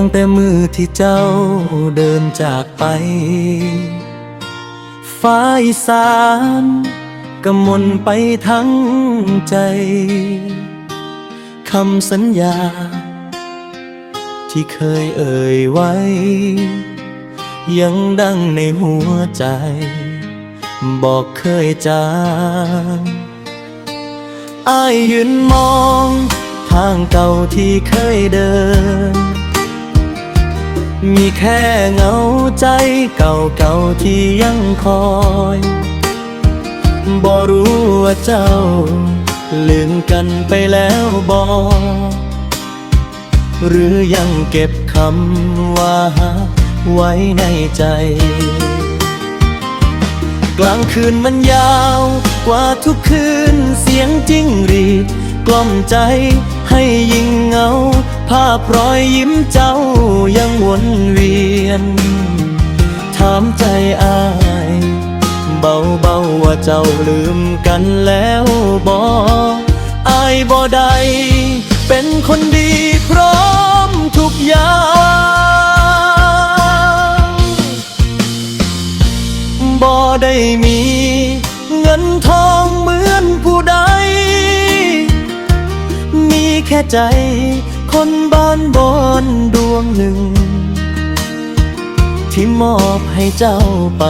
ตั้งแต่มือที่เจ้าเดินจากไป ฟ้าอีสานกำมนไปทั้งใจ คำสัญญา ที่เคยเอ่ยไว้ ยังดังในหัวใจ บอกเคยจางอายยืนมอง ทางเก่าที่เคยเดิน มีแค่เงาใจเก่าๆที่ยังคอยบ่รู้ว่าเจ้า ลืมกันไปแล้วบอหรือยังเก็บคำว่าไว้ในใจ กลางคืนมันยาวกว่าทุกคืนเสียงจิ้งรีดกล่อมใจให้ยิ่งเงา ภาพรอยยิ้มเจ้ายังวนเวียน ถามใจอาย เบาๆว่าเจ้าลืมกันแล้วบออายบ่ได้เป็นคนดีพร้อมทุกอย่างบ่ได้มีเงินทองเหมือนผู้ใด มีแค่ใจ คนบ้านบอนดวงหนึ่ง ที่มอบให้เจ้าไป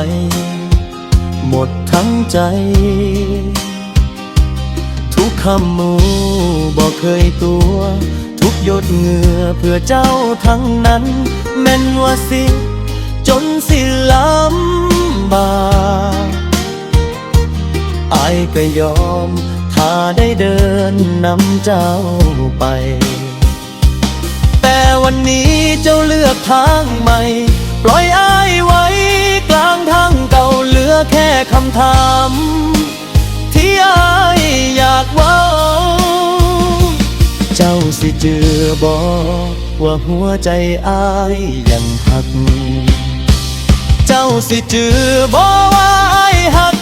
หมดทั้งใจ ทุกคำมูบอกเคยตัว ทุกหยดเหงื่อเพื่อเจ้าทั้งนั้น แม่นว่าสิ จนสิลำบากอายก็ยอมถ้าได้เดินนำเจ้าไป วันนี้เจ้าเลือกทางใหม่ ปล่อยอายไว้ กลางทางเก่าเหลือแค่คำถาม ที่อายอยากว่าเจ้าสิเจอบอกว่าหัวใจอายยังหัก เจ้าสิเจอบอกว่าอายหัก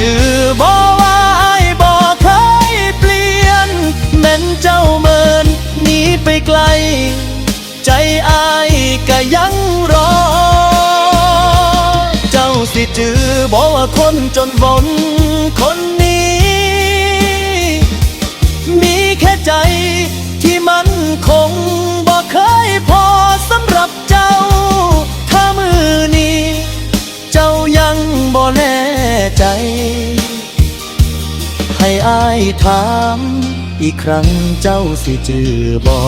จือบอกว่าไอายบ่เคยเปลี่ยนแม้นเจ้าเมินหนีไปไกล ใจอายก็ยังรอ เจ้าสิจือบอกว่าคนจนบนคนนี้ มีแค่ใจที่มันคง อายถามอีกครั้งเจ้าสิจือบ่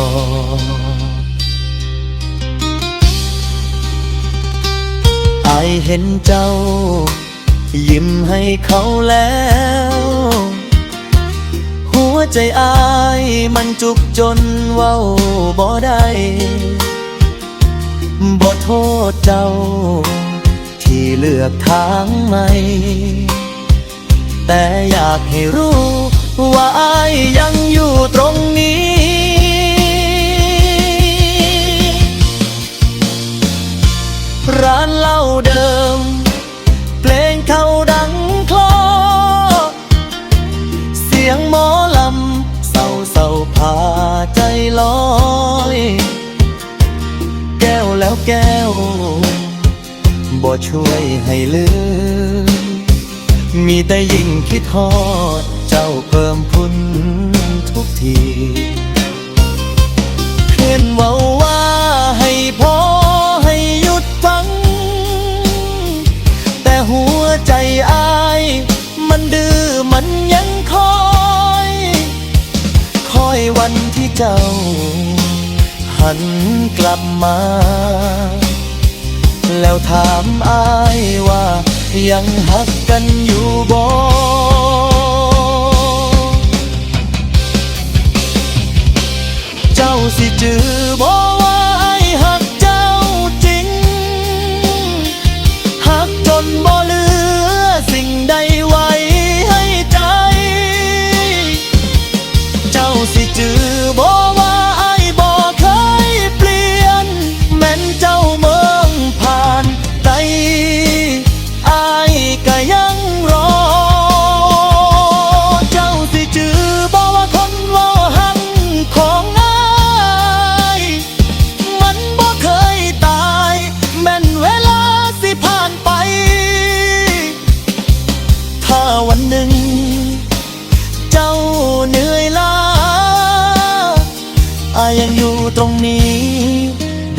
อายเห็นเจ้า ยิ้มให้เขาแล้ว หัวใจอายมันจุกจนเว้าบ่ได้บ่โทษเจ้า ที่เลือกทางใหม่ แต่อยากให้รู้ ว่าอายยังอยู่ตรงนี้ ร้านเหล้าเดิม เพลงเขาดังคลอ เสียงหมอลำเศร้าเศร้าพาใจลอย แก้วแล้วแก้วบ่ช่วยให้ลืม มีแต่ยิ่งคิดทอด เจ้าเพิ่มพุนทุกทีเพื่อนเว่าว่าให้พอให้หยุดฟัง แต่หัวใจอาย มันดื้อมันยังคอย คอยวันที่เจ้า หันกลับมา แล้วถามอายว่า ยังหักกันอยู่บ่เจ้าสิจือบ่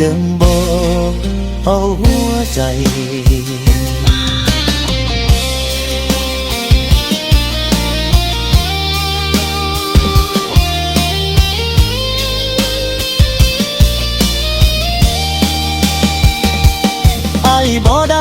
ยังบอกเอาหัวใจไอ้บ่ได้